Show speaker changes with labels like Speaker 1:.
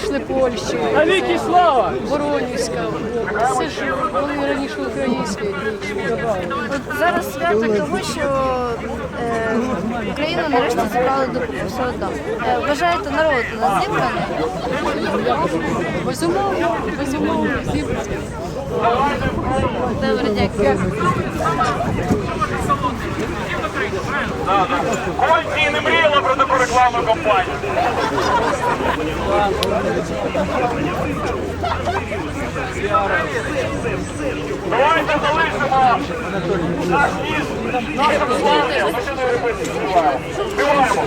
Speaker 1: пішли Польщі,
Speaker 2: Навіки слава!
Speaker 1: Воронівська. Це ж вони раніше українські.
Speaker 3: От зараз свято того, що е, Україну нарешті зібрали до все одно. Е, вважаєте, народ у нас зібраний?
Speaker 1: Безумовно, безумовно, зібрані.
Speaker 3: Добре, дякую.
Speaker 4: Кольці не мріяла про таку рекламну кампанію. Давайте залишимо наш ніс нашим славним. Ми співаємо. Співаємо.